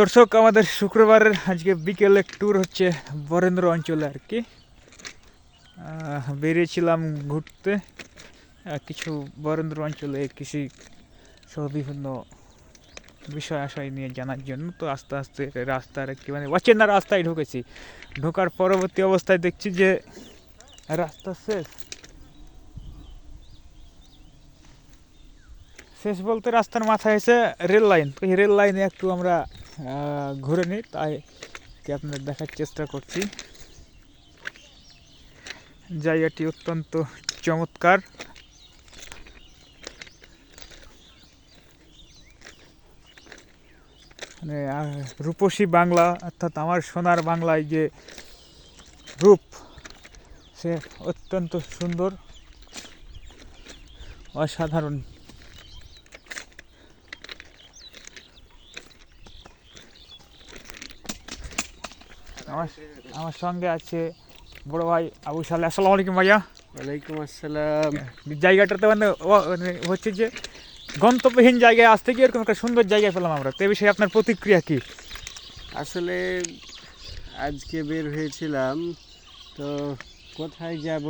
দর্শক, আমাদের শুক্রবারের আজকে বিকেলে ট্যুর হচ্ছে বরেন্দ্র অঞ্চলে আর কি। বেরিয়েছিলাম ঘুরতে। কিছু বরেন্দ্র অঞ্চলে কৃষি সহ বিভিন্ন বিষয় আশয় নিয়ে জানার জন্য। তো আস্তে আস্তে রাস্তার একটি মানে অচেনা রাস্তায় ঢুকেছি। ঢোকার পরবর্তী অবস্থায় দেখছি যে রাস্তা শেষ। শেষ বলতে রাস্তার মাথায় এসে রেল লাইন। তো এই রেল লাইনে একটু আমরা ঘুরে নিই তাই আপনাদের দেখার চেষ্টা করছি। জায়গাটি অত্যন্ত চমৎকার। মানে রূপসী বাংলা, অর্থাৎ আমার সোনার বাংলায় যে রূপ, সে অত্যন্ত সুন্দর, অসাধারণ। আমার আমার সঙ্গে আছে বড় ভাই আবু সালে আসসালামু আলাইকুম ভাইয়া। ওয়ালাইকুম আসসালাম। জায়গাটাতে মানে ও- মানে হচ্ছে যে গন্তব্যহীন জায়গায় আসতে গিয়ে এরকম একটা সুন্দর জায়গায় পেলাম আমরা। তো এ বিষয়ে আপনার প্রতিক্রিয়া কি? আসলে আজকে বের হয়েছিলাম তো কোথায় যাব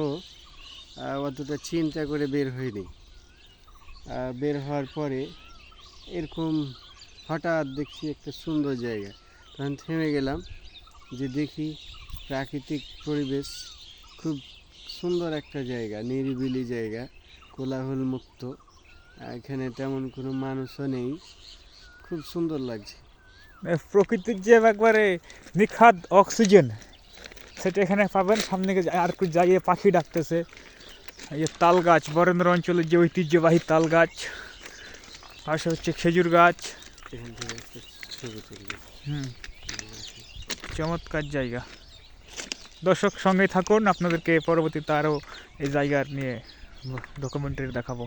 অতটা চিন্তা করে বের হইনি। আহ, বের হওয়ার পরে এরকম হঠাৎ দেখছি একটা সুন্দর জায়গা। তখন থেমে গেলাম যে দেখি প্রাকৃতিক পরিবেশ খুব সুন্দর একটা জায়গা নিরিবিলি জায়গা কোলাহল মুক্ত এখানে তেমন কোনো মানুষও নেই। খুব সুন্দর লাগছে। প্রকৃতির যে একবারে নিখাদ অক্সিজেন সেটা এখানে পাবেন। সামনে আর একটু জায়গায় পাখি ডাকতেছে। এই যে তাল গাছ বরেন্দ্র অঞ্চলের যে ঐতিহ্যবাহী তাল গাছ পাশে হচ্ছে খেজুর গাছ। হুম। চমৎকার জায়গা। দর্শক সঙ্গে থাকুন। আপনাদেরকে পরবর্তীতে আরও এই জায়গার নিয়ে ডকুমেন্টারি দেখাবো।